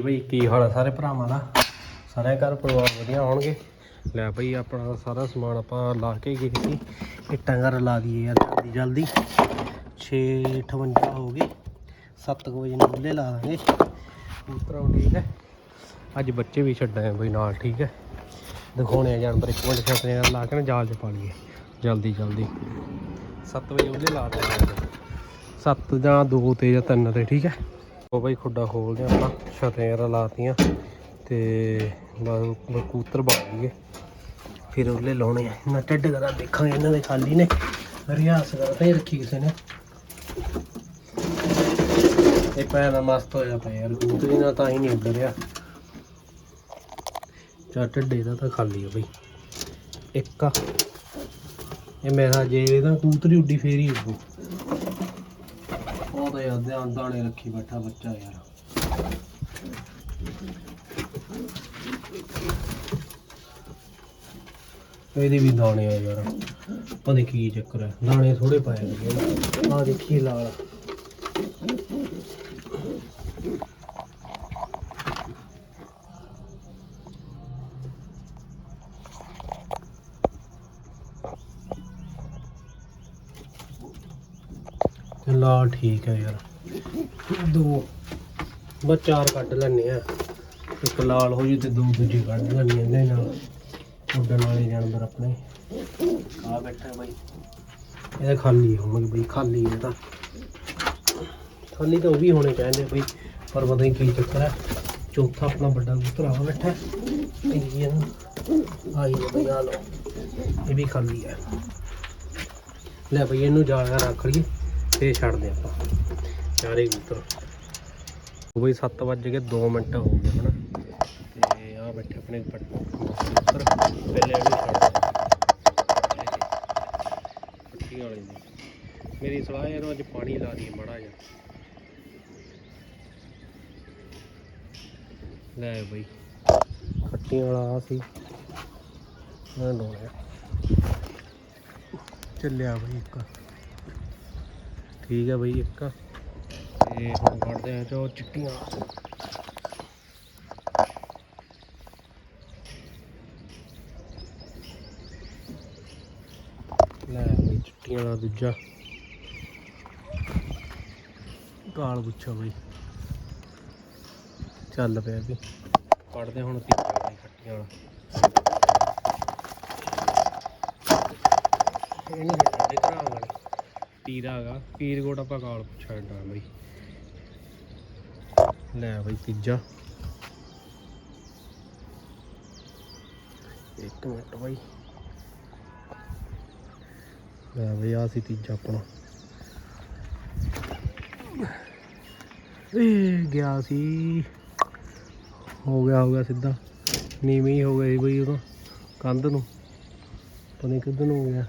ਬਈ ਕੀ ਹਾਲ ਆ ਸਾਰੇ ਭਰਾਵਾਂ ਦਾ? ਸਾਰੇ ਘਰ ਪਰਿਵਾਰ ਵਧੀਆ ਹੋਣਗੇ? ਲੈ ਬਈ ਆਪਣਾ ਸਾਰਾ ਸਮਾਨ ਆਪਾਂ ਲਾ ਕੇ ਗਏ ਸੀ। ਇੱਟਾਂ ਘਰ ਲਾ ਦਈਏ ਯਾਰ ਜਲਦੀ ਜਲਦੀ। 6:58 ਹੋ ਗਏ। 7 ਵਜੇ ਨੂੰ ਬੁੱਲੇ ਲਾ ਦਾਂਗੇ। ਉਤਰਾ ਠੀਕ ਹੈ? ਅੱਜ ਬੱਚੇ ਵੀ ਛੱਡਾਂ ਬਈ ਨਾਲ, ਠੀਕ ਹੈ? ਦਿਖਾਉਣੇ ਆ ਜਾਨਵਰ ਇੱਕ ਮਿੰਟ ਛੱਡਣੇ ਆ, ਲਾ ਕੇ ਨਾ ਜਾਲ 'ਚ ਪਾ ਲਈਏ। ਜਲਦੀ ਜਲਦੀ। 7 ਵਜੇ ਉਹਦੇ ਲਾ ਦਿੰਦੇ 7 ਜਾਂ 2 ਤੇ ਜਾਂ 3 ਤੇ, ਠੀਕ ਹੈ? ਉਹ ਬਈ ਖੁੱਡਾ ਖੋਲਦੇ ਹਾਂ ਆਪਾਂ ਛਤੇਆਂ ਲਾਤੀਆਂ ਤੇ ਬਸ ਕਬੂਤਰ ਬਣ ਗਏ। ਫਿਰ ਉਹਲੇ ਲਾਉਣੇ ਆ ਨਾ ਟੱਡ ਕਰਾ ਦੇਖਾਂਗੇ ਇਹਨਾਂ ਦੇ ਖਾਲੀ ਨੇ। ਰਿਆਸ ਕਰਦੇ ਰੱਖੀ ਕਿਸੇ ਨੇ। ਇਹ ਪੈਰ ਦਾ ਮਸਤ ਹੋਇਆ ਪਿਆ ਯਾਰ, ਕਬੂਤਰੀ ਨਾਲ ਤਾਂ ਹੀ ਨਹੀਂ ਉੱਡ ਰਿਹਾ। ਚਾ ਟੱਡੇ ਦਾ ਤਾਂ ਖਾਲੀ ਆ ਬਈ। ਇੱਕ ਆ। ਇਹ ਮੇਰਾ ਜੇ ਇਹਦਾ ਕੂਤਰੀ ਉੱਡੀ, ਫੇਰ ਹੀ ਉੱਡੂ। ਉਹ ਧਿਆਨ ਦਾਣੇ ਰੱਖੀ ਬੈਠਾ ਬੱਚਾ ਯਾਰ। ਇਹਦੇ ਵੀ ਦਾਣੇ ਆ ਯਾਰ। ਪਤਾ ਕੀ ਚੱਕਰ ਹੈ ਦਾਣੇ ਥੋੜੇ ਪਾਏ ਨੇ ਆ। ਦੇਖੀ ਲਾਲ। ਤੇ ਠੀਕ ਹੈ ਯਾਰ। ਦੋ ਬਸ ਚਾਰ ਕੱਢ ਲੈਣੇ ਆ ਇੱਕ ਲਾਲ ਹੋ ਜੂ ਤੇ ਦੋ ਦੂਜੇ ਕੱਢ ਲੈਣੇ ਇਹਦੇ ਨਾਲ। ਉੱਡਣ ਵਾਲੇ ਜਾਨਵਰ ਆਪਣੇ। ਆ ਬੈਠਾ ਬਾਈ। ਇਹਦਾ ਖਾਲੀ ਹੋਣਗੇ ਬਈ, ਖਾਲੀ ਇਹ ਤਾਂ। ਖਾਲੀ ਤਾਂ ਉਹ ਵੀ ਹੋਣੇ ਚਾਹੀਦੇ ਬਈ, ਪਰ ਪਤਾ ਨਹੀਂ ਕੀ ਚੱਕਰ ਹੈ ਚੌਥਾ ਆਪਣਾ ਵੱਡਾ ਕਬੂਤਰ ਆ ਬੈਠਾ। ਇਹ ਆਈ ਬਈ ਆ ਲੋ ਇਹ ਵੀ ਖਾਲੀ ਹੈ ਲੈ ਬਈ, ਇਹਨੂੰ ਜਾ ਕੇ ਰੱਖ ਲਈਏ। ਤੇ ਛੱਡਦੇ ਆਪਾਂ। ਚਾਰੇ ਕਬੂਤਰ। ਉਹ ਬਈ 7 ਵੱਜ ਕੇ 2 ਮਿੰਟ ਹੋ ਗਏ ਹਨਾ। ਤੇ ਆ ਬੈਠੇ ਆਪਣੇ ਕਬੂਤਰ ਪਹਿਲੇ ਇਹਨੂੰ ਛੱਡ ਵਾਲੇ ਦੀ ਮੇਰੀ ਸਲਾਹ ਯਾਰ ਅੱਜ ਪਾਣੀ ਲਾ ਦੀ ਮੜਾ ਜਾ ਲੈ ਬਈ। ਖੱਟੀਆਂ ਵਾਲਾ ਆ ਸੀ। ਮੈਂ ਡੋਲਿਆ ਚੱਲਿਆ ਬਈ ਇੱਕ। ਠੀਕ ਹੈ ਬਈ ਇੱਕ। ਤੇ ਹੁਣ ਕੱਢਦੇ ਆ ਜੋ ਚਿੱਟੀਆਂ। ਲੈ ਬਈ ਚਿੱਟੀਆਂ ਦਾ ਦੂਜਾ। ਕਾਲ ਪੁੱਛੋ ਬਈ। ਚੱਲ ਪਿਆ ਵੀ। ਕੱਢਦੇ ਹੁਣ ਤੀਜਾ ਬਈ ਖੱਟੀਆਂ ਵਾਲਾ। ਇਹਨੂੰ ਸਾਡੇ ਘਰਾਂ ਵਾਲੀ ਪੀਰ ਹੈਗਾ। ਪੀਰ ਆਪਾਂ ਕਾਲ ਛੱਡਣਾ ਬਈ। ਲੈ ਬਈ ਤੀਜਾ। ਇੱਕ ਮਿੰਟ ਬਈ। ਲੈ ਬਈ ਆ ਸੀ ਤੀਜਾ ਆਪਣਾ। ਇਹ ਗਿਆ ਸੀ। ਹੋ ਗਿਆ ਹੋ ਗਿਆ ਸਿੱਧਾ। ਨੀਵੇਂ ਹੀ ਹੋ ਗਿਆ ਸੀ ਬਈ ਉਦੋਂ। ਕੰਧ ਨੂੰ। ਪਤਾ ਨਹੀਂ ਕਿੱਧਰ ਨੂੰ ਹੋ ਗਿਆ।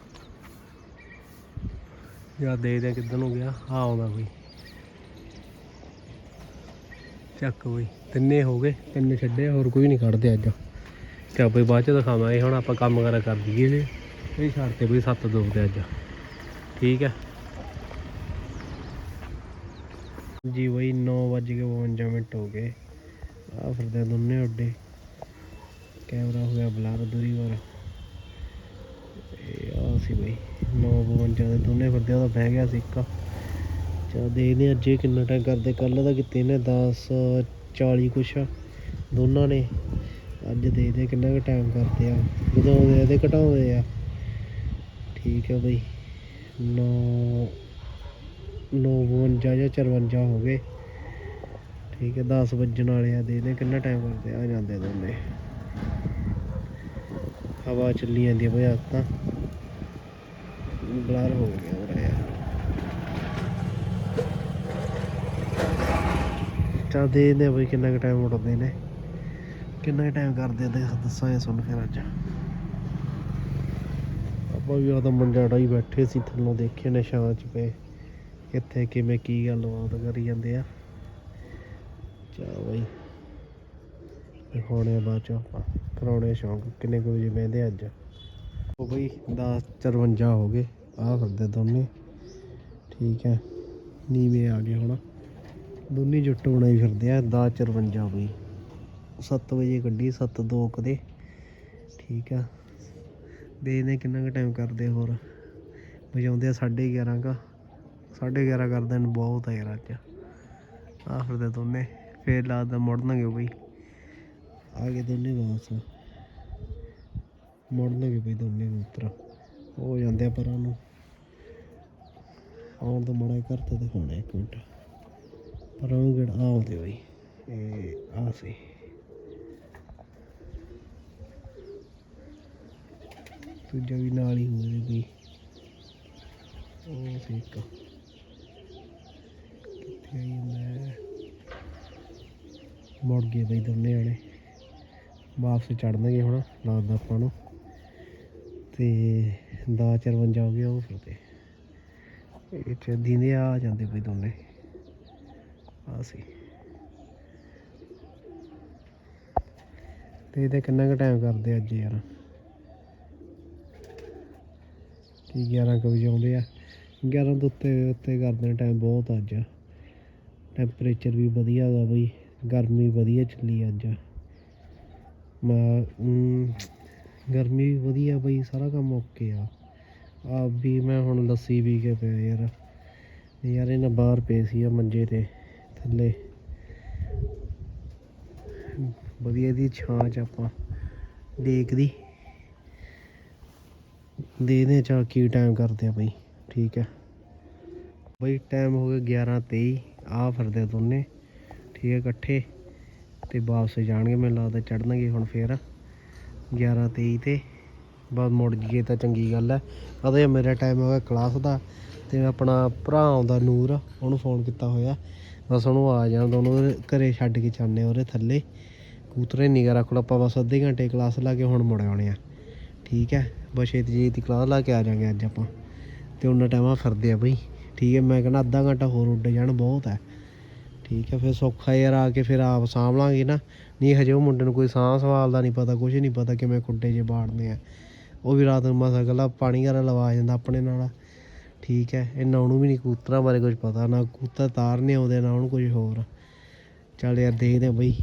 ਜਾਂ ਦੇਖਦੇ ਦੇ ਕਿੱਧਰ ਨੂੰ ਗਿਆ। ਆ ਆਉਂਦਾ ਬਈ ਚੱਕ ਬਈ, ਤਿੰਨੇ ਹੋ ਗਏ, ਤਿੰਨੇ ਛੱਡੇ, ਹੋਰ ਕੋਈ ਨਹੀਂ ਕੱਢਦੇ ਅੱਜ। ਤੇ ਬਈ ਬਾਅਦ ਚ ਦਿਖਾਵਾਂਗੇ, ਹੁਣ ਆਪਾਂ ਕੰਮ ਕਰਾ ਕਰ ਦਈਏ ਨੇ ਇਹ ਛੱਡ ਤੇ ਬਈ ਸੱਤ ਦੋ ਤੇ ਅੱਜ। ਠੀਕ ਹੈ। ਜੀ ਬਈ 9:52 ਮਿੰਟ ਹੋ ਗਏ। ਆ ਫਿਰਦੇ ਦੋਨੇ ਉੱਡੇ ਕੈਮਰਾ ਹੋ ਗਿਆ ਬਲਾਰ ਦੂਰੀ ਵਾਰ ਸੀ ਬਈ। 9:52 ਦੇ ਦੋਨੇ ਫਿਰਦੇ ਉਹਦਾ ਬਹਿ ਗਿਆ ਸੀ ਇੱਕ। ਚਾ ਦੇਖਦੇ ਅੱਜ ਇਹ ਕਿੰਨਾ ਟਾਈਮ ਕਰਦੇ। ਕੱਲ ਦਾ ਕਿਤੇ ਨੇ 10 40 ਕੁਛ ਦੋਨਾਂ ਨੇ। ਅੱਜ ਦੇਖਦੇ ਕਿੰਨਾ ਕੁ ਟਾਈਮ ਕਰਦੇ ਆ। ਵਧਾਉਂਦੇ ਆ ਤੇ ਘਟਾਉਂਦੇ ਆ। ਠੀਕ ਹੈ ਬਈ। 9 9:52 ਜਾਂ 54 ਹੋ ਗਏ। ਠੀਕ ਹੈ 10 ਵੱਜਣ ਵਾਲੇ ਆ। ਦੇਖਦੇ ਕਿੰਨਾ ਟਾਈਮ ਕਰਦੇ ਆ। ਜਾਂਦੇ ਦੋਨੇ। ਹਵਾ ਚੱਲੀ ਜਾਂਦੀ ਆ ਬਈ ਅੱਜ ਤਾਂ। ਬਲਰ ਹੋ ਗਿਆ ਹੋ ਰਿਹਾ ਚਾ ਦੇਖਦੇ ਆ ਬਈ ਕਿੰਨਾ ਕੁ ਟਾਈਮ ਉੜਦੇ ਨੇ। ਕਿੰਨਾ ਕੁ ਟਾਈਮ ਕਰਦੇ ਆ, ਦੇਖ ਦੱਸਾਂਗੇ ਸੁਣ ਫਿਰ ਅੱਜ। ਆਪਾਂ ਵੀ ਆ ਤਾਂ ਮੰਜਾ ਡਾਈ ਬੈਠੇ ਸੀ, ਥੱਲੋਂ ਦੇਖੇ ਨੇ ਛਾਂ ਚ ਪਏ। ਕਿੱਥੇ, ਕਿਵੇਂ, ਕੀ ਗੱਲਬਾਤ ਕਰੀ ਜਾਂਦੇ ਆ। ਚਾ ਬਈ। ਦਿਖਾਉਣੇ ਬਾਅਦ ਚ ਆਪਾਂ। ਕਰਾਉਣੇ ਸ਼ੌਂਕ। ਕਿੰਨੇ ਕੁ ਵਜੇ ਬਹਿੰਦੇ ਅੱਜ? ਉਹ ਬਈ 10 54 ਹੋ ਗਏ। ਆਹ ਫਿਰਦੇ ਦੋਨੇ। ਠੀਕ ਹੈ। ਨੀਵੇਂ ਆ ਗਏ ਹੁਣ। ਦੋਨੇ ਜੁੱਟ ਬਣਾਈ ਫਿਰਦੇ ਆ। 1054 ਬਈ 7 ਵਜੇ ਗੱਡੀ 7 ਦੋ ਕਦੇ ਠੀਕ ਆ। ਦੇਖਦੇ ਕਿੰਨਾ ਕੁ ਟਾਈਮ ਕਰਦੇ ਹੋਰ। ਵਜਾਉਂਦੇ ਆ 11:30 ਕਾ। 11:30 ਕਰਦੇ ਨੇ ਬਹੁਤ ਆ ਯਾਰ ਅੱਜ। ਆ ਫਿਰਦੇ ਦੋਨੇ। ਫੇਰ ਲੱਗਦਾ ਮੁੜਨਗੇ ਬਈ ਆ ਗਏ ਦੋਨੇ ਵਾਪਸ। ਮੁੜਨਗੇ ਬਈ ਦੋਨੇ ਕਬੂਤਰ ਹੋ ਜਾਂਦੇ ਆ ਪਰਾਂ ਨੂੰ। ਆਉਣ ਤੋਂ ਮੜਾ ਘਰ ਤੇ ਹੋਣਾ ਇੱਕ ਮਿੰਟ। ਪਰ ਉਹ ਗੜ ਆਉਂਦੇ ਹੋਈ ਇਹ ਆ ਸੀ। ਦੂਜਾ ਵੀ ਨਾਲ ਹੀ ਹੋ ਰਿਹਾ ਬਈ ਉਹ ਸੀ ਇੱਕ। ਕਿੱਥੇ ਆਈ ਮੈਂ? ਮੁੜ ਗਏ ਬਈ ਦੋਨੇ ਜਾਣੇ। ਵਾਪਸ ਚੜਨਗੇ ਹੁਣ ਲੱਗਦਾ ਆਪਾਂ ਨੂੰ। ਤੇ ਦਾ 54 ਹੋ ਗਿਆ ਉਹ ਫਿਰਦੇ ਇਹ ਚ ਦਿਨੇ ਆ ਜਾਂਦੇ ਬਈ ਦੋਨੇ। ਆ ਸੀ। ਤੇ ਇਹਦੇ ਕਿੰਨਾ ਕੁ ਟਾਈਮ ਕਰਦੇ ਅੱਜ ਯਾਰ? ਕੀ 11 ਕੁ ਵਜੇ ਆਉਂਦੇ ਆ। 11 ਤੋਂ ਉੱਤੇ ਉੱਤੇ ਕਰਦੇ ਨੇ ਟਾਈਮ ਬਹੁਤ ਅੱਜ। ਟੈਂਪਰੇਚਰ ਵੀ ਵਧੀਆ ਹੈਗਾ ਬਈ। ਗਰਮੀ ਵਧੀਆ ਚੱਲੀ ਅੱਜ। ਮੈਂ ਗਰਮੀ ਵੀ ਵਧੀਆ ਬਈ, ਸਾਰਾ ਕੰਮ ਓਕੇ ਆ। ਆ ਵੀ ਮੈਂ ਹੁਣ ਲੱਸੀ ਪੀ ਕੇ ਪਿਆ ਯਾਰ। ਯਾਰ ਇਹਨਾਂ ਬਾਹਰ ਪਏ ਸੀ ਆ ਮੰਜੇ ਤੇ, ਥੱਲੇ। ਵਧੀਆ ਦੀ ਛਾਂ ਚ ਆਪਾਂ ਦੇਖਦੀ। ਦੇਖਦੇ ਚਾ ਕੀ ਟਾਈਮ ਕਰਦੇ ਆ ਬਈ, ਠੀਕ ਹੈ। ਬਈ ਟਾਈਮ ਹੋ ਗਿਆ 11:23 ਆ ਫਿਰਦੇ ਦੋਨੇ, ਠੀਕ ਹੈ ਇਕੱਠੇ। ਤੇ ਵਾਪਸ ਜਾਣਗੇ, ਮੈਨੂੰ ਲੱਗਦਾ ਚੜਨਗੇ ਹੁਣ ਫੇਰ 11:23 ਤੇ। ਬਸ ਮੁੜ ਜੀਏ ਤਾਂ ਚੰਗੀ ਗੱਲ ਹੈ। ਕਦੇ ਮੇਰਾ ਟਾਈਮ ਹੋ ਗਿਆ ਕਲਾਸ ਦਾ ਤੇ ਆਪਣਾ ਭਰਾ ਆਉਂਦਾ ਨੂਰ, ਉਹਨੂੰ ਫੋਨ ਕੀਤਾ ਹੋਇਆ। ਬਸ ਉਹਨੂੰ ਆ ਜਾਂਦਾ ਦੋਨੋਂ ਘਰੇ ਛੱਡ ਕੇ ਚਾਹੁੰਦੇ ਉਹਦੇ ਥੱਲੇ। ਕੂਤਰੇ ਨਿਗਾ ਰੱਖ ਲਓ, ਆਪਾਂ ਬਸ ਅੱਧੇ ਘੰਟੇ ਕਲਾਸ ਲਾ ਕੇ ਹੁਣ ਮੁੜ ਆਉਣੇ ਆ ਠੀਕ ਹੈ, ਬਸ ਛੇਤੀ ਛੇਤੀ ਕਲਾਸ ਲਾ ਕੇ ਆ ਜਾਾਂਗੇ ਅੱਜ ਆਪਾਂ। ਤੇ ਉਹਨਾਂ ਟਾਈਮਾਂ ਫਿਰਦੇ ਆ ਬਈ। ਠੀਕ ਹੈ, ਮੈਂ ਕਹਿੰਦਾ ਅੱਧਾ ਘੰਟਾ ਹੋਰ ਉੱਡ ਜਾਣ, ਬਹੁਤ ਹੈ। ਠੀਕ ਹੈ, ਫਿਰ ਸੌਖਾ ਯਾਰ ਆ ਕੇ ਫਿਰ ਆਪ ਸਾਂਭ ਲਾਂਗੇ ਨਾ। ਨਹੀਂ, ਹਜੇ ਉਹ ਮੁੰਡੇ ਨੂੰ ਕੋਈ ਸਾਹ ਸਵਾਲ ਦਾ ਨਹੀਂ ਪਤਾ ਕੁਝ ਨਹੀਂ ਪਤਾ ਕਿਵੇਂ ਕੁੱਡੇ 'ਚ ਬਾੜਨੇ ਆ। ਉਹ ਵੀ ਰਾਤ ਨੂੰ ਮਸਾ ਇਕੱਲਾ ਪਾਣੀ ਘਰ ਲਵਾ ਜਾਂਦਾ ਆਪਣੇ ਨਾਲ। ਠੀਕ ਹੈ, ਇਹਨਾਂ ਉਹਨੂੰ ਵੀ ਨਹੀਂ ਕਬੂਤਰਾਂ ਬਾਰੇ ਕੁਝ ਪਤਾ, ਨਾ ਕਬੂਤਰ ਤਾਰਨੇ ਆਉਂਦੇ, ਨਾ ਉਹਨੂੰ ਕੁਝ ਹੋਰ। ਚੱਲ ਯਾਰ ਦੇਖਦੇ ਆ ਬਈ,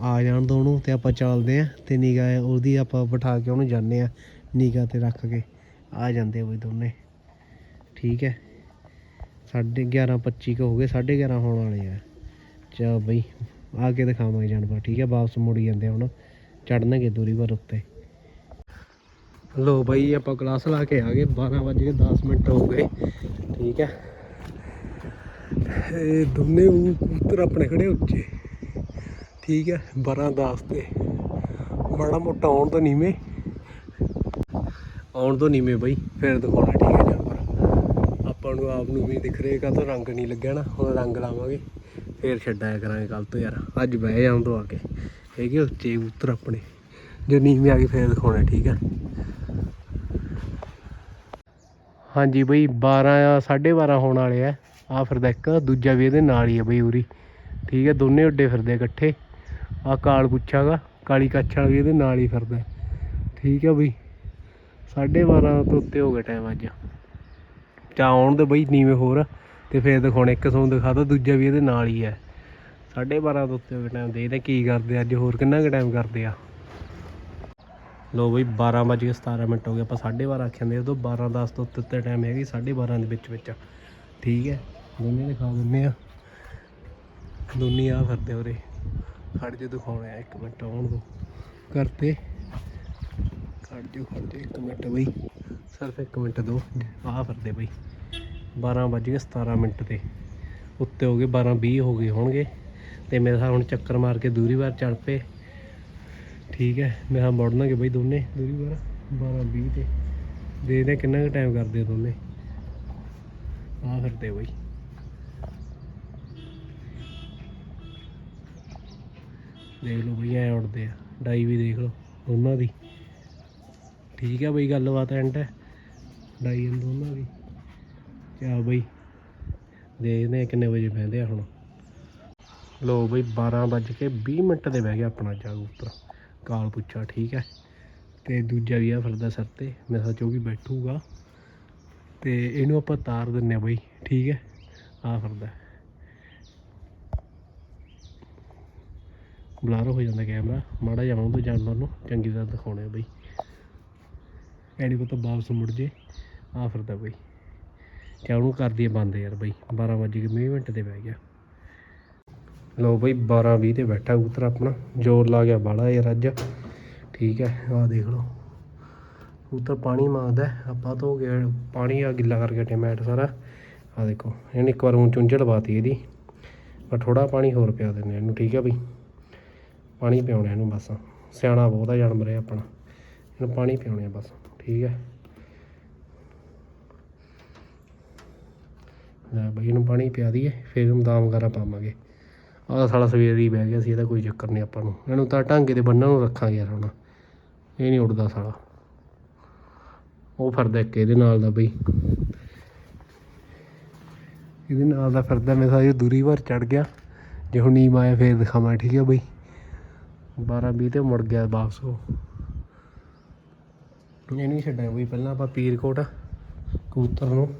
ਆ ਜਾਣ ਦੋ ਉਹਨੂੰ ਤੇ ਆਪਾਂ ਚੱਲਦੇ ਆ ਤੇ ਨਿਗਾ ਉਹਦੀ ਆਪਾਂ ਬਿਠਾ ਕੇ ਉਹਨੂੰ ਜਾਂਦੇ ਆ ਨਿਗਾ ਤੇ ਰੱਖ ਕੇ। ਆ ਜਾਂਦੇ ਬਈ ਦੋਨੇ। ਠੀਕ ਹੈ, ਸਾਢੇ 11 25 ਕੁ ਹੋ ਗਏ, ਸਾਢੇ 11 ਹੋਣ ਵਾਲੇ ਆ। ਚਾ ਬਈ, ਆ ਕੇ ਦਿਖਾਵਾਂਗੇ ਜਾਨਵਰ। ਠੀਕ ਹੈ, ਵਾਪਸ ਮੁੜੀ ਜਾਂਦੇ ਆ ਹੁਣ। ਚੜਨਗੇ ਦੂਰੀ ਪਰ ਉੱਤੇ। ਲੋ ਬਾਈ ਆਪਾਂ ਕਲਾਸ ਲਾ ਕੇ ਆ ਗਏ 12 ਵਜੇ ਕੇ 10 ਮਿੰਟ ਹੋ ਗਏ। ਠੀਕ ਹੈ। ਇਹ ਦੋਨੇ ਉਹ ਕਬੂਤਰ ਆਪਣੇ ਖੜੇ ਉੱਚੇ। ਠੀਕ ਹੈ 12 10 ਤੇ। ਮਾੜਾ ਮੋਟਾ ਆਉਣ ਤੋਂ ਨੀਵੇਂ। ਆਉਣ ਤੋਂ ਨੀਵੇਂ ਬਾਈ, ਫਿਰ ਦਿਖਾਉਣਾ ਠੀਕ ਹੈ ਜਾਨਵਰ ਆਪਾਂ। ਨੂੰ ਆਪ ਨੂੰ ਵੀ ਦਿਖ ਰਹੇਗਾ ਤਾਂ ਰੰਗ ਨਹੀਂ ਲੱਗਿਆ ਨਾ, ਹੁਣ ਰੰਗ ਲਾਵਾਂਗੇ। ਫਿਰ ਛੱਡਾਇਆ ਕਰਾਂਗੇ ਕੱਲ ਤੋਂ ਯਾਰ। ਅੱਜ ਬਹਿ ਜਾਣ ਤੋਂ ਆ ਕੇ। ਹੈਗੇ ਉੱਚੇ ਕਬੂਤਰ ਆਪਣੇ। ਜੇ ਨੀਵੇਂ ਆ ਕੇ ਫਿਰ ਦਿਖਾਉਣਾ ਠੀਕ ਹੈ। ਹਾਂਜੀ ਬਈ 12 12:30 ਹੋਣ ਵਾਲੇ ਆ। ਆ ਫਿਰਦਾ ਇੱਕ, ਦੂਜਾ ਵੀ ਇਹਦੇ ਨਾਲ ਹੀ ਆ ਬਈ ਉਰੀ। ਠੀਕ ਹੈ ਦੋਨੇ ਉੱਡੇ ਫਿਰਦੇ ਆ ਇਕੱਠੇ। ਆ ਕਾਲ ਪੁੱਛਾਗਾ, ਕਾਲੀ ਕੱਛ ਵਾਲਾ ਵੀ ਇਹਦੇ ਨਾਲ ਹੀ ਫਿਰਦਾ। ਠੀਕ ਹੈ ਬਈ 12:30 ਤੋਂ ਉੱਤੇ ਹੋ ਗਿਆ ਟਾਈਮ ਅੱਜ। ਚਾ ਆਉਣ ਦੇ ਬਈ ਨੀਵੇਂ ਹੋਰ, ਤੇ ਫੇਰ ਦਿਖਾਉਣਾ, ਇੱਕ ਸੌਂ ਦਿਖਾ ਦੋ, ਦੂਜਾ ਵੀ ਇਹਦੇ ਨਾਲ ਹੀ ਹੈ 12:30 ਤੋਂ ਉੱਤੇ ਹੋ ਗਿਆ ਟਾਈਮ ਦੇਖਦੇ ਕੀ ਕਰਦੇ ਅੱਜ, ਹੋਰ ਕਿੰਨਾ ਕੁ ਟਾਈਮ ਕਰਦੇ ਆ। ਲੋ ਬਈ 12 ਵੱਜ ਕੇ 17 ਮਿੰਟ ਹੋ ਗਏ, ਆਪਾਂ 12:30 ਆਖਿਆ ਦੇ ਉਦੋਂ 12 10 ਤੋਂ ਉੱਤੇ ਉੱਤੇ ਟਾਈਮ ਹੈਗੀ 12:30 ਦੇ ਵਿੱਚ ਵਿੱਚ। ਠੀਕ ਹੈ, ਦੋਨੇ ਦਿਖਾ ਦਿੰਨੇ ਆ। ਦੋਨੇ ਆ ਫਿਰਦੇ ਉਰੇ। ਖੜ ਜੇ ਦਿਖਾਉਣਾ ਹੈ ਇੱਕ ਮਿੰਟ ਆਉਣ ਦੋ ਕਰਤੇ ਖੜ ਜੋ ਖੜ ਜੋ ਇੱਕ ਮਿੰਟ ਬਈ। ਸਿਰਫ ਇੱਕ ਮਿੰਟ ਦੋ ਆ ਫਿਰਦੇ ਬਈ। 12 ਵੱਜ ਕੇ 17 ਮਿੰਟ ਤੇ। ਉੱਤੇ ਹੋ ਗਏ 12 20 ਹੋ ਗਏ ਹੋਣਗੇ। ਤੇ ਮੇਰੇ ਸਾਹ ਹੁਣ ਚੱਕਰ ਮਾਰ ਕੇ ਦੂਰੀ ਵਾਰ ਚੱਲ ਪਏ। ਠੀਕ ਹੈ। ਮੈਂ ਹਾਂ ਮੁੜਨਾਂਗੇ ਬਈ ਦੋਨੇ, ਦੂਰੀ ਵਾਰ 12 20 ਤੇ। ਦੇਖਦੇ ਹਾਂ ਕਿੰਨਾ ਕੁ ਟਾਈਮ ਕਰਦੇ ਆ ਦੋਨੇ। ਆ ਫਿਰਦੇ ਬਈ। ਦੇਖ ਲਓ ਬਈ, ਐ ਉੜਦੇ ਆ। ਡਾਈ ਵੀ ਦੇਖ ਲਓ, ਦੋਨਾਂ ਦੀ। ਠੀਕ ਹੈ ਬਈ, ਗੱਲਬਾਤ ਐਂਡ ਹੈ। ਡਾਈ ਇਹਨਾਂ ਦੋਨਾਂ ਦੀ। ਚਾ ਬਈ, ਦੇਖਦੇ ਆ ਕਿੰਨੇ ਵਜੇ ਬਹਿੰਦੇ ਆ ਹੁਣ। ਲੋ ਬਈ 12 ਵੱਜ ਕੇ 20 ਮਿੰਟ ਤੇ ਬਹਿ ਗਿਆ ਆਪਣਾ ਜਾਗ ਉੱਪਰ। ਕਾਲ ਪੁੱਛਾ, ਠੀਕ ਹੈ। ਤੇ ਦੂਜਾ ਵੀ ਆ ਫਿਰਦਾ ਸਰ ਤੇ। ਮੈਂ ਸੋਚ ਉਹ ਵੀ ਬੈਠੂਗਾ। ਤੇ ਇਹਨੂੰ ਆਪਾਂ ਤਾਰ ਦਿੰਨੇ ਆ ਬਈ, ਠੀਕ ਹੈ। ਆ ਫਿਰਦਾ। ਬਲਰ ਹੋ ਜਾਂਦਾ ਕੈਮਰਾ। ਮਾੜਾ ਜਿਹਾ ਉਹਦੇ ਜਾਨਵਰ ਨੂੰ ਚੰਗੀ ਤਰ੍ਹਾਂ ਦਿਖਾਉਣੇ ਆ ਬਈ। ਐਡੀ ਕੋ ਤਾਂ ਵਾਪਸ ਮੁੜ ਜੇ। ਆ ਫਿਰਦਾ ਬਈ। ਕਿਆ ਉਹਨੂੰ ਕਰਦੀ ਬੰਦ ਯਾਰ ਬਈ। 12 ਵਜੇ ਕੇ ਮਿੰਟ ਤੇ ਬਹਿ ਗਿਆ। ਲਓ ਬਈ 12 20 ਤੇ ਬੈਠਾ ਕਬੂਤਰ ਆਪਣਾ, ਜ਼ੋਰ ਲਾ ਗਿਆ ਬਾਲਾ ਯਾਰ ਅੱਜ। ਠੀਕ ਹੈ, ਆਹ ਦੇਖ ਲਓ। ਕਬੂਤਰ ਪਾਣੀ ਮਾਰਦਾ ਆਪਾਂ ਧੋ ਕੇ ਪਾਣੀ ਆ ਗਿੱਲਾ ਕਰਕੇ ਟਮਾਟਰ ਸਾਰਾ। ਆ ਦੇਖੋ, ਇਹਨੇ ਇੱਕ ਵਾਰ ਹੁਣ ਚੁੰਝੜ ਲਵਾਤੀ ਇਹਦੀ। ਪਰ ਥੋੜਾ ਪਾਣੀ ਹੋਰ ਪਿਆ ਦਿੰਦੇ ਇਹਨੂੰ, ਠੀਕ ਹੈ ਬਈ? ਪਾਣੀ ਪਿਆਉਣਾ ਇਹਨੂੰ ਬਸ। ਸਿਆਣਾ ਬਹੁਤ ਜਾਨਵਰ ਹੈ ਆਪਣਾ। ਇਹਨੂੰ ਪਾਣੀ ਪਿਆਉਣੇ ਬਸ, ਠੀਕ ਹੈ? ਲੈ ਬਈ ਇਹਨੂੰ ਪਾਣੀ ਪਿਆ ਦਈਏ, ਫਿਰ ਇਹਨੂੰ ਦਾਮ ਵਗੈਰਾ ਪਾਵਾਂਗੇ। ਆਹ ਸਾਲਾ ਸਵੇਰ ਹੀ ਬਹਿ ਗਿਆ ਸੀ, ਇਹਦਾ ਕੋਈ ਚੱਕਰ ਨਹੀਂ ਆਪਾਂ ਨੂੰ। ਇਹਨੂੰ ਤਾਂ ਢਾਂਗੇ ਦੇ ਬੰਨਣ ਨੂੰ ਰੱਖਾਂਗੇ ਯਾਰ ਹੁਣ। ਇਹ ਨਹੀਂ ਉੱਡਦਾ ਸਾਲਾ। ਉਹ ਫਿਰਦਾ ਇੱਕ ਇਹਦੇ ਨਾਲ ਦਾ ਬਈ। ਇਹਦੇ ਨਾਲ ਦਾ ਫਿਰਦਾ ਮੈਂ ਸਾਰੀ ਦੂਰੀ ਭਰ ਚੜ ਗਿਆ। ਜੇ ਹੁਣ ਨੀਮ ਆਇਆ ਫੇਰ ਦਿਖਾਵਾਂ, ਠੀਕ ਹੈ ਬਈ। 12 20 ਤੇ ਮੁੜ ਗਿਆ ਵਾਪਸ ਉਹ। ਇਹ ਨਹੀਂ ਛੱਡਾਂ ਬਈ, ਪਹਿਲਾਂ ਆਪਾਂ ਪੀਰਕੋਟ, ਕਬੂਤਰ ਨੂੰ।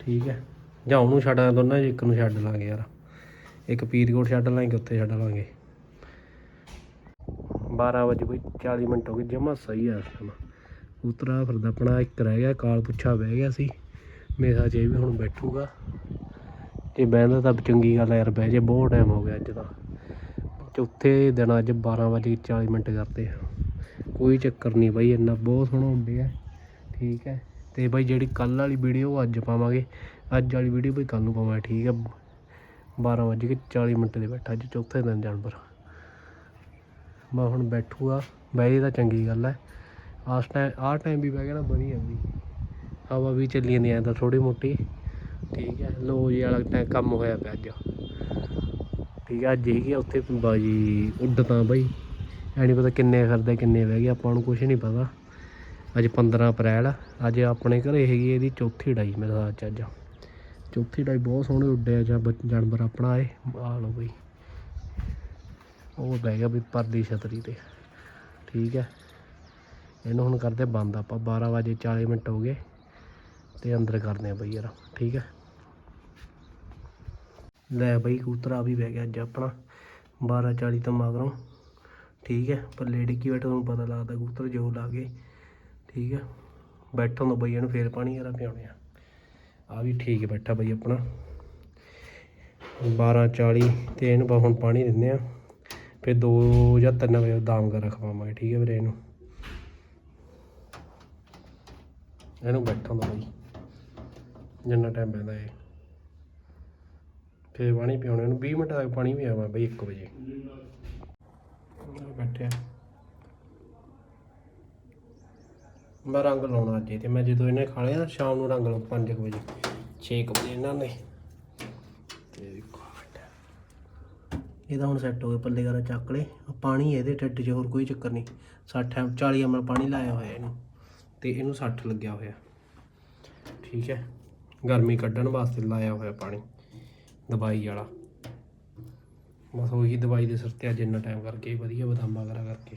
ਠੀਕ ਹੈ ਜਾਂ ਉਹਨੂੰ ਛੱਡਾਂ, ਦੋਨਾਂ 'ਚ ਇੱਕ ਨੂੰ ਛੱਡ ਲਾਂਗੇ ਯਾਰ। ਇੱਕ ਪੀਰਕੋਟ ਛੱਡ ਲਾਂਗੇ, ਉੱਥੇ ਛੱਡ ਲਾਂਗੇ। 12 ਵਜੇ ਕੋਈ 40 ਮਿੰਟ ਹੋ ਗਏ, ਜਮਾ ਸਹੀ ਆ ਇਸ ਟਾਈਮ ਕਬੂਤਰਾ ਫਿਰਦਾ ਆਪਣਾ ਇੱਕ ਰਹਿ ਗਿਆ, ਕਾਲ ਪੁੱਛਾ ਬਹਿ ਗਿਆ ਸੀ। ਮੇਰਾ ਜੇ ਵੀ ਹੁਣ ਬੈਠੂਗਾ। ਇਹ ਬਹਿੰਦਾ ਤਾਂ ਚੰਗੀ ਗੱਲ ਆ ਯਾਰ, ਬਹਿ ਜੇ, ਬਹੁਤ ਟਾਈਮ ਹੋ ਗਿਆ ਅੱਜ ਦਾ ਚੌਥੇ ਦਿਨ ਅੱਜ 12 ਵਜੇ 40 ਮਿੰਟ ਕਰਦੇ ਕੋਈ ਚੱਕਰ ਨਹੀਂ ਬਾਈ, ਇੰਨਾ ਬਹੁਤ ਸੋਹਣਾ ਹੁੰਦੇ ਆ। ਠੀਕ ਹੈ। ਤੇ ਬਾਈ ਜਿਹੜੀ ਕੱਲ ਵਾਲੀ ਵੀਡੀਓ ਉਹ ਅੱਜ ਪਾਵਾਂਗੇ, ਅੱਜ ਵਾਲੀ ਵੀਡੀਓ ਬਈ ਕੱਲ ਨੂੰ ਪਾਵਾਂਗੇ, ਠੀਕ ਹੈ। 12 ਵਜੇ ਕੇ 40 ਮਿੰਟ ਦੇ ਬੈਠਾ ਅੱਜ ਚੌਥੇ ਦਿਨ ਜਾਨਵਰ। ਮੈਂ ਹੁਣ ਬੈਠੂਗਾ। ਬਹਿ ਜੇ ਤਾਂ ਚੰਗੀ ਗੱਲ ਹੈ। ਆਸ ਟਾਈਮ ਆਹ ਟਾਈਮ ਵੀ ਬਹਿ ਗਿਆ ਨਾ ਬਣੀ ਵੀ ਹਵਾ ਵੀ ਚੱਲੀ ਜਾਂਦੀ, ਐ ਤਾਂ ਥੋੜੀ ਮੋਟੀ। ਠੀਕ ਹੈ ਲੋ ਜੀ ਵਾਲਾ ਟਾਈਮ ਕੰਮ ਹੋਇਆ ਪਿਆ ਅੱਜ। ਠੀਕ ਹੈ, ਅੱਜ ਹੀ ਉੱਥੇ ਬਾਜੀ ਉੱਡ ਤਾਂ ਬਈ। ਐ ਨਹੀਂ ਪਤਾ ਕਿੰਨੇ ਫਿਰਦੇ, ਕਿੰਨੇ ਬਹਿ ਗਏ, ਆਪਾਂ ਨੂੰ ਕੁਝ ਨਹੀਂ ਪਤਾ। ਅੱਜ 15 ਅਪ੍ਰੈਲ ਅੱਜ ਆਪਣੇ ਘਰੇ ਹੈਗੀ ਇਹਦੀ ਚੌਥੀ ਡਾਈ ਮੇਰੇ ਸਾਥ ਚ ਅੱਜ। ਚੌਥੀ ਡਾਈ ਬਹੁਤ ਸੋਹਣੇ ਉੱਡੇ ਆ ਜਾਂ ਬੱਚ- ਜਾਨਵਰ ਆਪਣਾ ਇਹ ਆ ਲਓ ਬਈ। ਉਹ ਬਹਿ ਗਿਆ ਵੀ ਪਰਦੀ ਛਤਰੀ ਤੇ। ਠੀਕ ਹੈ। ਇਹਨੂੰ ਹੁਣ ਕਰਦੇ ਬੰਦ ਆਪਾਂ। 12 ਵਜੇ 40 ਮਿੰਟ ਹੋ ਗਏ ਤੇ ਅੰਦਰ ਕਰਦੇ ਆ ਬਈ ਯਾਰ। ਠੀਕ ਹੈ। ਲੈ ਬਈ ਕਬੂਤਰ ਵੀ ਬਹਿ ਗਿਆ ਅੱਜ ਆਪਣਾ। 12:40 ਤੋਂ ਮਗਰੋਂ। ਠੀਕ ਹੈ। ਪਰ ਲੇਡੀ ਕੀ ਬੈਠਾ, ਤੁਹਾਨੂੰ ਪਤਾ ਲੱਗਦਾ ਕਬੂਤਰ ਜੋ ਲਾਗੇ ਠੀਕ ਹੈ। ਬੈਠਣ ਤੋਂ ਬਈ ਇਹਨੂੰ, ਫੇਰ ਪਾਣੀ ਯਾਰਾ ਪਿਆਉਣੇ ਆ ਆ ਵੀ ਠੀਕ ਬੈਠਾ ਬਈ ਆਪਣਾ। 12:40 ਤੇ ਇਹਨੂੰ ਬਾ ਹੁਣ ਪਾਣੀ ਦਿੰਦੇ ਆ ਫਿਰ 2 ਜਾਂ 3 ਵਜੇ ਦਾਮ ਕਰ ਰਖਵਾਵਾਂਗੇ ਠੀਕ ਹੈ ਵੀਰੇ ਇਹਨੂੰ। ਇਹਨੂੰ ਬੈਠਣ ਦਾ ਬਈ। ਜਿੰਨਾ ਟਾਈਮ ਪੈਂਦਾ ਇਹ। ਫਿਰ ਪਾਣੀ ਪਿਆਉਣੇ ਨੂੰ 20 ਮਿੰਟ ਤੱਕ ਪਾਣੀ ਵੀ ਆਵਾ ਬਈ 1 ਵਜੇ। ਬੈਠਿਆ ਮੈਂ ਰੰਗ ਲਾਉਣਾ ਅੱਜ ਇਹ ਤੇ ਮੈਂ ਜਦੋਂ ਇਹਨੇ ਖਾ ਲਿਆ ਨਾ, ਸ਼ਾਮ ਨੂੰ ਰੰਗ ਲਾਉਂ 5 ਵਜੇ। 6 ਵਜੇ ਇਹਨਾਂ ਨੇ। ਤੇ ਦੇਖੋ ਆਹ ਬੈਠਾ। ਇਹਦਾ ਹੁਣ ਸੈੱਟ ਹੋ ਗਿਆ ਪੱਲੇ ਕਰਾ ਚੱਕ ਲੇ। ਪਾਣੀ ਇਹਦੇ ਢਿੱਡ 'ਚ, ਹੋਰ ਕੋਈ ਚੱਕਰ ਨਹੀਂ। 60 ਐਮ 40 ਐਮ ਪਾਣੀ ਲਾਇਆ ਹੋਇਆ ਇਹਨੂੰ। ਤੇ ਇਹਨੂੰ 60 ਲੱਗਿਆ ਹੋਇਆ। ਠੀਕ ਹੈ। ਗਰਮੀ ਕੱਢਣ ਵਾਸਤੇ ਲਾਇਆ ਹੋਇਆ ਪਾਣੀ। ਦਵਾਈ ਵਾਲਾ। ਬਸ ਉਹੀ ਦਵਾਈ ਦੇ ਸਿਰ ਤੇ ਅੱਜ ਇੰਨਾ ਟਾਈਮ ਕਰਕੇ ਵਧੀਆ ਬਦਾਮ ਵਗੈਰਾ ਕਰਕੇ।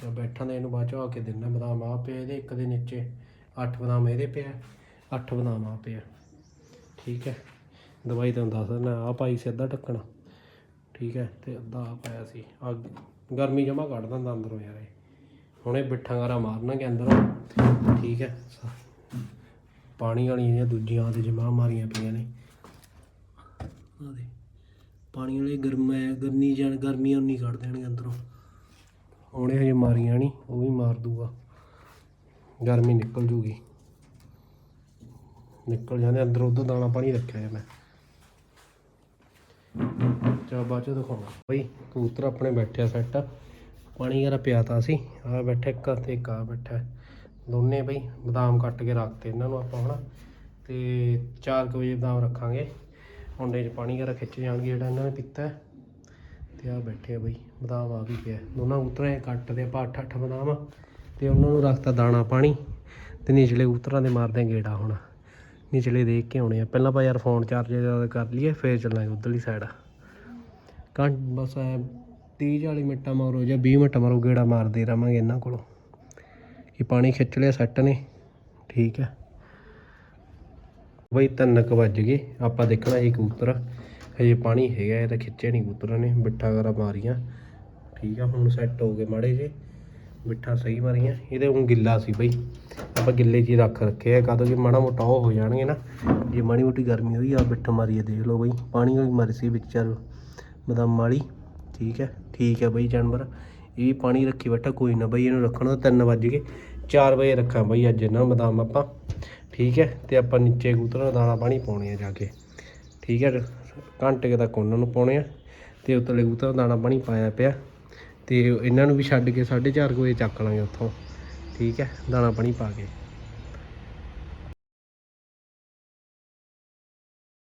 ਤੇ ਬੈਠਾਂ ਦੇ ਇਹਨੂੰ ਬਾਅਦ ਚੋਂ ਆ ਕੇ ਦਿੰਦਾ ਬਦਾਮ ਆ ਪਏ ਇਹਦੇ ਇੱਕ ਦੇ ਨੀਚੇ 8 ਬਦਾਮ ਇਹਦੇ ਪਿਆ 8 ਬਦਾਮ ਆ ਪਿਆ। ਠੀਕ ਹੈ? ਦਵਾਈ ਤੁਹਾਨੂੰ ਦੱਸ ਦਿੰਦਾ ਆ ਪਾਈ ਸੀ ਅੱਧਾ ਢੱਕਣਾ। ਠੀਕ ਹੈ? ਤੇ ਅੱਧਾ ਆ ਪਾਇਆ ਸੀ। ਆ ਗਰਮੀ ਜਮਾ ਕੱਢ ਦਿੰਦਾ ਅੰਦਰੋਂ ਯਾਰ ਇਹ। ਹੁਣੇ ਬਿੱਠਾਂ ਗਾਰਾ ਮਾਰਨਗੇ ਅੰਦਰੋਂ। ਠੀਕ ਹੈ? ਪਾਣੀ ਵਾਲੀਆਂ ਜਿਹੜੀਆਂ ਦੂਜੀਆਂ ਤੇ ਜਮਾ ਮਾਰੀਆਂ ਪਈਆਂ ਨੇ। ਆ ਦੇ ਪਾਣੀ ਵਾਲੇ ਗਰਮ ਹੈ ਗਰਮੀ ਜਾਣ ਗਰਮੀ ਉਨੀ ਕੱਢ ਦੇਣਗੇ ਅੰਦਰੋਂ। ਉਹਨੇ ਹਜੇ ਮਾਰੀਆਂ ਨਹੀਂ ਉਹ ਵੀ ਮਾਰ ਦੂਗਾ। ਗਰਮੀ ਨਿਕਲ ਜੂਗੀ। ਨਿਕਲ ਜਾਂਦੇ ਅੰਦਰ ਉਧਰ ਦਾਣਾ ਪਾਣੀ ਰੱਖਿਆ ਹੈ ਮੈਂ। ਚਾ ਬਾਅਦ ਚ ਦਿਖਾਉਣਾ ਬਈ, ਕਬੂਤਰ ਆਪਣੇ ਬੈਠਿਆ ਸੈੱਟ ਪਾਣੀ ਯਾਰਾ ਪਿਆਤਾ ਸੀ ਆ ਬੈਠਾ ਇੱਕ ਤੇ ਇੱਕ ਆ ਬੈਠਾ। ਦੋਨੇ ਬਈ, ਬਦਾਮ ਕੱਟ ਕੇ ਰੱਖਤੇ ਇਹਨਾਂ ਨੂੰ ਆਪਾਂ ਹੁਣ ਤੇ 4 ਵਜੇ ਬਦਾਮ ਰੱਖਾਂਗੇ। ਹੁੰਡੇ 'ਚ ਪਾਣੀ ਯਾਰਾ ਖਿੱਚ ਜਾਣਗੇ ਜਿਹੜਾ ਇਹਨਾਂ ਨੇ ਪੀਤਾ। ਤੇ ਆ ਬੈਠੇ ਆ ਬਈ, ਬਦਾਮ ਆ ਵੀ ਪਿਆ। ਦੋਨਾਂ ਕਬੂਤਰਾਂ ਕੱਟਦੇ ਆਪਾਂ ਅੱਠ ਅੱਠ ਬਦਾਮ ਤੇ ਉਹਨਾਂ ਨੂੰ ਰੱਖਤਾ ਦਾਣਾ ਪਾਣੀ, ਤੇ ਨਿਚਲੇ ਕਬੂਤਰਾਂ ਦੇ ਮਾਰਦੇ ਆ ਗੇੜਾ ਹੁਣ। ਨਿਚਲੇ ਦੇਖ ਕੇ ਆਉਣੇ ਆ। ਪਹਿਲਾਂ ਆਪਾਂ ਯਾਰ ਫੋਨ ਚਾਰਜ ਕਰ ਲਈਏ, ਫੇਰ ਚੱਲਾਂਗੇ ਉਧਰਲੀ ਸਾਈਡ ਘੰਟ, ਬਸ ਐ 30 40 ਮਿੰਟਾਂ ਮਾਰੋ ਜਾਂ 20 ਮਿੰਟ ਮਾਰੋ, ਗੇੜਾ ਮਾਰਦੇ ਰਵਾਂਗੇ ਇਹਨਾਂ ਕੋਲੋਂ। ਕਿ ਪਾਣੀ ਖਿੱਚ ਲਿਆ ਸੈੱਟ ਨੇ। ਠੀਕ ਹੈ ਬਈ ਤਿੰਨ ਕੁ ਵੱਜ ਗਏ, ਆਪਾਂ ਦੇਖਣਾ ਇਹ ਕਬੂਤਰ। ਹਜੇ ਪਾਣੀ ਹੈਗਾ, ਇਹ ਤਾਂ ਖਿੱਚਿਆ ਨਹੀਂ ਕਬੂਤਰਾਂ ਨੇ ਬਿੱਠਾ ਕਰਾ ਮਾਰੀਆਂ। ਠੀਕ ਆ, ਹੁਣ ਸੈੱਟ ਹੋ ਗਏ ਮਾੜੇ ਜੇ ਬਿੱਠਾ ਸਹੀ ਮਾਰੀਆਂ। ਇਹਦੇ ਹੁਣ ਗਿੱਲਾ ਸੀ ਬਈ। ਆਪਾਂ ਗਿੱਲੇ 'ਚ ਹੀ ਰੱਖ ਰੱਖੇ ਆ ਕਦੋਂ ਕਿ ਮਾੜਾ ਮੋਟਾ ਉਹ ਹੋ ਜਾਣਗੇ ਨਾ। ਜੇ ਮਾੜੀ ਮੋਟੀ ਗਰਮੀ ਹੋਈ ਆ ਬਿੱਠ ਮਾਰੀ ਦੇਖ ਲਓ ਬਈ। ਪਾਣੀ ਵਾਲੀ ਮਾਰੀ ਸੀ ਵਿਚਾਰ ਬਦਾਮ ਵਾਲੀ। ਠੀਕ ਹੈ ਠੀਕ ਹੈ ਬਈ ਜਾਨਵਰ। ਇਹ ਵੀ ਪਾਣੀ ਰੱਖੀ ਬੈਠਾ, ਕੋਈ ਨਾ ਬਈ, ਇਹਨੂੰ ਰੱਖਣ ਦਾ 3 ਵਜ ਗਏ। 4 ਵਜੇ ਰੱਖਾਂ ਬਈ ਅੱਜ ਨਾ ਬਦਾਮ ਆਪਾਂ। ਠੀਕ ਹੈ, ਤੇ ਆਪਾਂ ਨੀਚੇ ਕਬੂਤਰਾਂ ਦਾਣਾ ਪਾਣੀ ਪਾਉਣੇ ਆ ਜਾ ਕੇ। ਠੀਕ ਹੈ ਘੰਟੇ ਤੱਕ ਉਹਨਾਂ ਨੂੰ ਪਾਉਣੇ ਆ ਤੇ ਉੱਤਲੇ ਕਬੂਤਰਾਂ ਦਾਣਾ ਪਾਣੀ ਪਾਇਆ ਪਿਆ ਤੇ ਇਹਨਾਂ ਨੂੰ ਵੀ ਛੱਡ ਕੇ 4:30 ਵਜੇ ਚੱਕ ਲਾਂਗੇ ਉੱਥੋਂ, ਠੀਕ ਹੈ, ਦਾਣਾ ਪਾਣੀ ਪਾ ਕੇ।